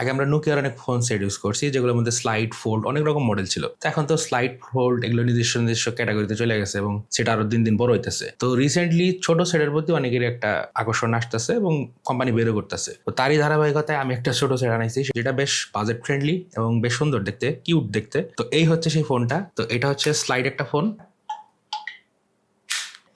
আগে আমরা নোকিয়ার অনেক ফোন সেট ইউজ করছি, যেগুলোর মধ্যে স্লাইড ফোল্ড অনেক রকম মডেল ছিল। তো এখন তো স্লাইড ফোল্ড এগুলো নিজস্ব নিজস্ব ক্যাটাগরিতে চলে গেছে এবং সেটা আরও দিন দিন বড় হইতেছে। তো রিসেন্টলি ছোট সেটের প্রতি অনেকেরই একটা আকর্ষণ আসতেছে এবং কোম্পানি বেরো করতেছে তো তারই ধারাবাহিকতায় আমি একটা ছোট সেট আনাইছি, যেটা বেশ বাজেট ফ্রেন্ডলি এবং বেশ সুন্দর দেখতে কিউট দেখতে। তো এই হচ্ছে সেই ফোনটা তো এটা হচ্ছে স্লাইড একটা ফোন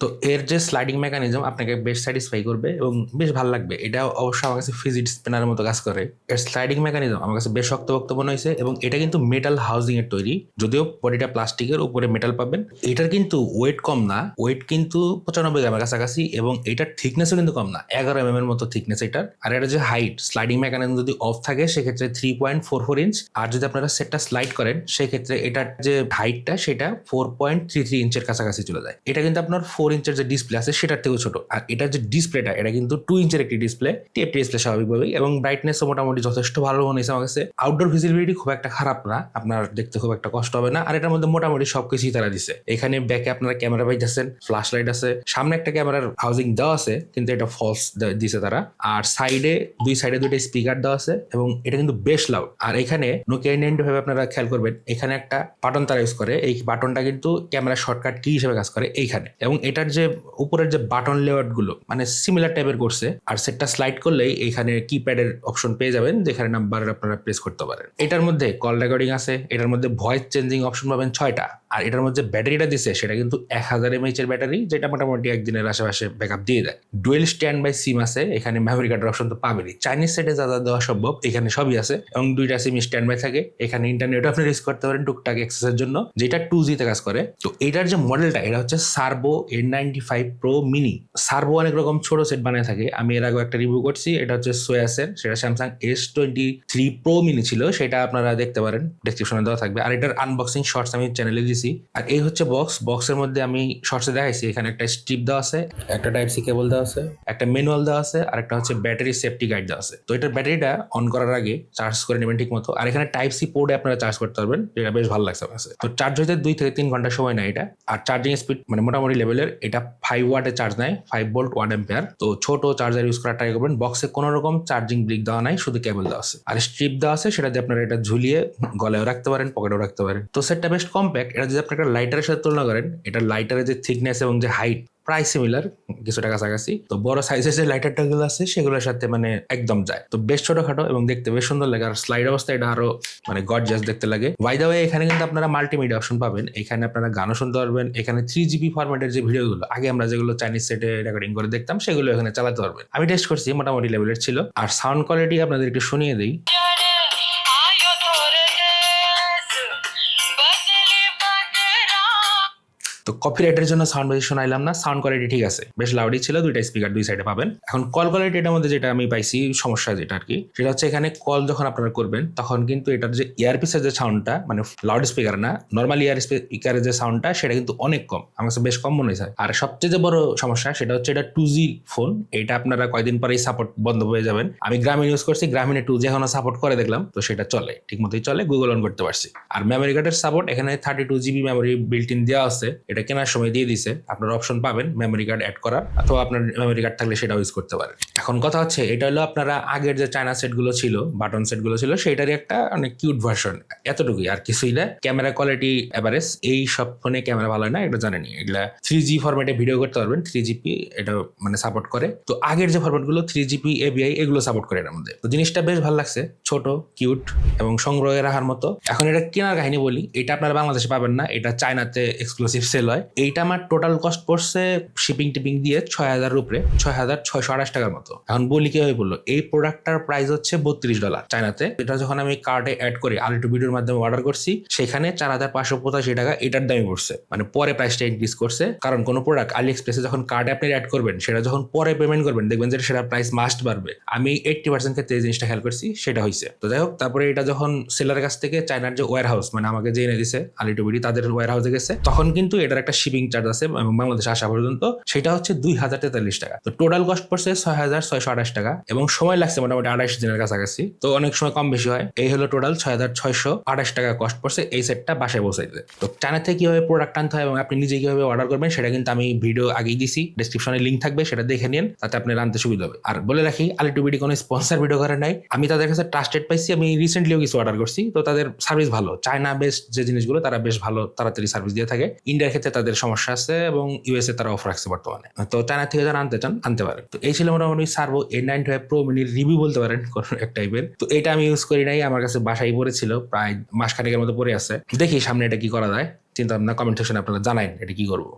তো এর যে স্লাইডিং মেকানিজম আপনাকে বেশ স্যাটিসফাই করবে এবং বেশ ভালো লাগবে। এটা অবশ্য আমার কাছে ফিজিট স্পিনারের মতো কাজ করে। এর স্লাইডিং মেকানিজম আমার কাছে বেশ শক্তপোক্ত মনে হয়েছে এবং এটা কিন্তু মেটাল হাউজিং এর তৈরি। যদিও বডিটা প্লাস্টিকের উপরে মেটাল পাবেন। এটার কিন্তু ওয়েট কম না। ওয়েট কিন্তু পঁচানব্বই গ্রামের কাছাকাছি এবং এটার থিকনেসও কিন্তু কম না। এগারো এম এর মতো থিকনেস এটার। আর এটা যে হাইট স্লাইডিং মেকানিজম যদি অফ থাকে, সেক্ষেত্রে three point four four inch আর যদি আপনারা সেটটা স্লাইড করেন, সেক্ষেত্রে এটার যে হাইটটা সেটা ফোর পয়েন্ট থ্রি থ্রি ইঞ্চের কাছাকাছি চলে যায়। এটা কিন্তু আপনার ফোর ইঞ্চের যে ডিসপ্লে আছে, সেটার থেকেও ছোট। আর এটার যে ডিসপ্লেটা এটা কিন্তু টু ইঞ্চের একটি ডিসপ্লে টেপ ডিসপ্লে স্বাভাবিকভাবেই। এবং ব্রাইটনেসও মোটামুটি যথেষ্ট ভালো মনে হয়েছে আমার কাছে। আউটডোর ভিজিবিলিটি খুব একটা খারাপ না, আপনার দেখতে খুব একটা কষ্ট হবে না। আর এটার মধ্যে মোটামুটি সবকিছুই তারা দিছে। এখানে ব্যাকে আপনারা ক্যামেরা পাইতেছেন ফ্ল্যাশ লাইট আছে। সামনে একটা ক্যামেরার হাউজিং দেওয়া আছে, কিন্তু এটা ফলস দিছে তারা। আর সাইডে দুই সাইডে দুইটা স্পিকার দেওয়া আছে, এবং এটা কিন্তু বেশ লাউড আর এখানে নোকিয়া নাইনটি ভাবে আপনারা খেয়াল করবেন, এখানে একটা বাটন তারা ইউজ করে। এই বাটনটা কিন্তু ক্যামেরা শর্টকাট কি হিসেবে কাজ করে এইখানে। এবং এটার যে উপরের যে বাটন লেআউটগুলো মানে সিমিলার টাইপের করছে, আর সেটটা স্লাইড করলেই এখানে কিপ্যাডের অপশন পেয়ে যাবেন, যেখানে নাম্বার আপনারা প্রেস করতে পারেন। এটার মধ্যে কল রেকর্ডিং আছে, এটার মধ্যে ভয়েস চেঞ্জিং অপশন পাবেন ছয়টা। আর এটার মধ্যে ব্যাটারিটা দিছে, সেটা কিন্তু এক হাজার এমএইচ এর ব্যাটারি, যেটা মোটামুটি একদিনের আশেপাশে ব্যাকআপ দিয়ে দেয়। ডুয়েল স্ট্যান্ড বাই সিম আছে, এখানে মেমোরি কার্ডের অপশন তো পাবেনই। চাইনিজ সেটে যা যা দেওয়া সম্ভব, এখানে সবই আছে, এবং দুইটা সিম স্ট্যান্ড বাই থাকে। এখানে ইন্টারনেটও আপনি ইউজ করতে পারেন টুকটাক এক্সেসের জন্য, যেটা টু জিতে কাজ করে। তো এটার যে মডেলটা এটা হচ্ছে Servo N ninety five pro mini Servo অনেক রকম ছোট সেট বানায় থাকে। আমি এর আগে একটা রিভিউ করছি, এটা হচ্ছে সোয়াসের সেটা Samsung S twenty three pro mini ছিল, সেটা আপনারা দেখতে পারেন ডেসক্রিপশনে দেওয়া থাকবে। আর এটার আনবক্সিং শর্টস আমি চ্যানেলে দিয়েছি আর এই হচ্ছে বক্স বক্সের মধ্যে আমি শর্টসে দেখাইছি। এখানে একটা স্ট্রিপ দেওয়া আছে একটা টাইপ সি কেবল দেওয়া আছে। একটা ম্যানুয়াল দেওয়া আছে আর একটা হচ্ছে ব্যাটারি সেফটি গাইড দেওয়া আছে। তো এটার ব্যাটারিটা অন করার আগে চার্জ করে নেবেন ঠিক মতো আর এখানে টাইপ সি পোর্টে আপনারা চার্জ করতে পারবেন যেটা বেশ ভালো লাগছে আমার কাছে। তো চার্জ হইতে দুই থেকে তিন ঘণ্টা সময় নেয় এটা। আর চার্জিং স্পিড মানে মোটামুটি লেভেলের এটা ফাইভ ওয়াটে চার্জ নেয় ফাইভ ভোল্ট ওয়ান এম্পিয়ার তো ছোট চার্জার ইউজ করার ট্রাই করবেন। বক্সে কোনো রকম চার্জিং ব্রিক দেওয়া নাই শুধু কেবল দেওয়া আছে। আর স্ট্রিপ দেওয়া আছে সেটা দিয়ে আপনারা এটা ঝুলিয়ে গলায়ও রাখতে পারেন পকেটেও রাখতে পারেন। তো সেটটা বেশ কম্প্যাক্ট এটা যদি আপনি একটা লাইটারের সাথে তুলনা করেন, এটা লাইটারের যে থিকনেস এবং যে হাইট প্রায় সিমিলার কিছুটা কাছাকাছি, তো বড় সাইজের যে লাইটারটা গুলো আছে, সেগুলোর সাথে মানে একদম যায়। তো বেশ ছোটখাটো এবং দেখতে বেশ সুন্দর লাগে, আর স্লাইড অবস্থা এটা আরও মানে গড গর্জাস দেখতে লাগে। বাই দা ওয়ে এখানে কিন্তু আপনারা মাল্টিমিডিয়া অপশন পাবেন। এখানে আপনারা গানও শুনতে পারবেন। এখানে থ্রি জিবি ফরম্যাটের যে ভিডিওগুলো আগে আমরা যেগুলো চাইনিজ সেটে রেকর্ডিং করে দেখতাম, সেগুলো এখানে চালাতে পারবেন। আমি টেস্ট করছি, মোটামুটি লেভেলের ছিল। আর সাউন্ড কোয়ালিটি আপনাদের একটু শুনিয়ে দিই। তো কপিরাইটের জন্য সাউন্ড বেশি শোনাইলাম না সাউন্ড কোয়ালিটি ঠিক আছে। বেশ লাউডই ছিল, দুইটা স্পিকার দুই সাইডে পাবেন। এখন কল কোয়ালিটি এটার মধ্যে যেটা আমি পাইছি, সমস্যা যেটা আর কি সেটা হচ্ছে এখানে কল যখন আপনারা করবেন, তখন কিন্তু এটার যে ইয়ারপিসের যে সাউন্ডটা মানে লাউড স্পিকার না নর্মাল ইয়ার স্পিকারের যে সাউন্ডটা সেটা কিন্তু অনেক কম। আমার কাছে বেশ কম মনে হয় আর সবচেয়ে যে বড় সমস্যা, সেটা হচ্ছে এটা টু জি ফোন এটা আপনারা কয়দিন পরেই সাপোর্ট বন্ধ হয়ে যাবেন। আমি গ্রামীণ ইউজ করছি, গ্রামীণে টু জি এখনও সাপোর্ট করে দেখলাম, তো সেটা চলে ঠিক মতোই চলে গুগল অন করতে পারছি। আর মেমোরি কার্ডের সাপোর্ট এখানে thirty two GB memory built in দেওয়া আছে এটা কেনার সময় দিয়ে দিছে। আপনার অপশন পাবেন মেমোরি কার্ড অ্যাড করার, অথবা আপনার মেমোরি কার্ড থাকলে সেটাও ইউজ করতে পারেন। এখন কথা হচ্ছে, এটা হলো আপনারা আগের যে চায়না সেটগুলো ছিল বাটন সেটগুলো ছিল সেটারই একটা অনেক কিউট ভার্সন এতটুকুই, আর কিছুই না। ক্যামেরা কোয়ালিটি এভারেজ এই সব ফোনে ক্যামেরা ভালো না, এটা জানেনি এগুলা থ্রি জি ফরম্যাটে ভিডিও করতে পারবেন থ্রি জিপি এটা মানে সাপোর্ট করে। তো আগের যে ফরম্যাটগুলো থ্রি জিপি এবিআই এগুলো সাপোর্ট করে এর মধ্যে। তো জিনিসটা বেশ ভালো লাগছে, ছোট কিউট এবং সংগ্রহে রাখার মতো। এখন এটা কেনার কাহিনী বলি, এটা আপনারা বাংলাদেশে পাবেন না, এটা চায়নাতে এক্সক্লুসিভ সেল হয়। এইটা আমার টোটাল কস্ট পড়ছে শিপিং টিপিং দিয়ে ছয় হাজার উপরে, ছয় হাজার ছয়শো আঠাশ টাকার মতো। এখন বলি কি হয়ে বলল, এই প্রোডাক্টটার প্রাইস হচ্ছে বত্রিশ ডলার চায়নাতে। এটা যখন আমি কার্ডে অ্যাড করে আলিটু ভিডিওর মাধ্যমে অর্ডার করছি, সেখানে চার হাজার পাঁচশো পঁচাশি টাকা এটার দামই পড়ছে। মানে পরে প্রাইসটা ইনক্রিজ করছে। কারণ কোনো প্রোডাক্ট আলি এক্সপ্রেসে যখন কার্ডে আপনি অ্যাড করবেন, সেটা যখন পরে পেমেন্ট করবেন, দেখবেন যে সেটা প্রাইস মাস্ট বাড়বে। আমি এইটটি পার্সেন্ট ক্ষেত্রে এই জিনিসটা খেয়াল করছি, সেটা হয়েছে তো যাই হোক, তারপরে এটা যখন সেলারের কাছ থেকে চায়নার যে ওয়ার হাউস মানে আমাকে যে এনে দিছে আলিটু ভিডিও তাদের ওয়ার হাউসে গেছে। তখন কিন্তু এটা এটার একটা শিপিং চার্জ আছে বাংলাদেশে আসা পর্যন্ত, সেটা হচ্ছে দুই হাজার তেতাল্লিশ টাকা। তো টোটাল কস্ট পড়ছে ছয় হাজার ছয়শো আঠাশ টাকা, এবং সময় লাগছে মোটামুটি আঠাশ দিনের কাছাকাছি। তো অনেক সময় কম বেশি হয়। এই হলো টোটাল ছয় হাজার ছয়শো আঠাশ টাকা কস্ট পড়ছে এই সেটটা বাসায় বসাইতে তো চায়না থেকে কীভাবে প্রোডাক্ট আনতে হয় এবং আপনি নিজে কীভাবে অর্ডার করবেন, সেটা কিন্তু আমি ভিডিও আগেই দিছি। ডিসক্রিপশনে লিঙ্ক থাকবে, সেটা দেখে নিন, তাতে আপনার আনতে সুবিধা হবে। আর বলে রাখি আলিটু বিডি কোনো স্পন্সার ভিডিও করে নাই। আমি তাদের কাছে ট্রাস্টেড পাইছি, আমি রিসেন্টলিও কিছু অর্ডার করছি। তো তাদের সার্ভিস ভালো। চায়না বেস্ট যে জিনিসগুলো, তারা বেশ ভালো, তাড়াতাড়ি সার্ভিস দিয়ে থাকে। ইন্ডিয়ার ক্ষেত্রে তাদের সমস্যা আছে এবং ইউএসএ তারা অফার রাখছে বর্তমানে। তো চায়না থেকে যারা আনতে চান, আনতে পারেন তো এই ছিল মোটামুটি Servo A nine five pro মিনির রিভিউ বলতে পারেন কোনো এক টাইপের তো এটা আমি ইউজ করি নাই, আমার কাছে বাসায় পড়েছিল, প্রায় মাসখানেকের মতো পড়ে আছে। দেখি সামনে এটা কি করা যায়, চিন্তা ভাবনা কমেন্ট সেকশনে আপনারা জানাই এটা কি করব।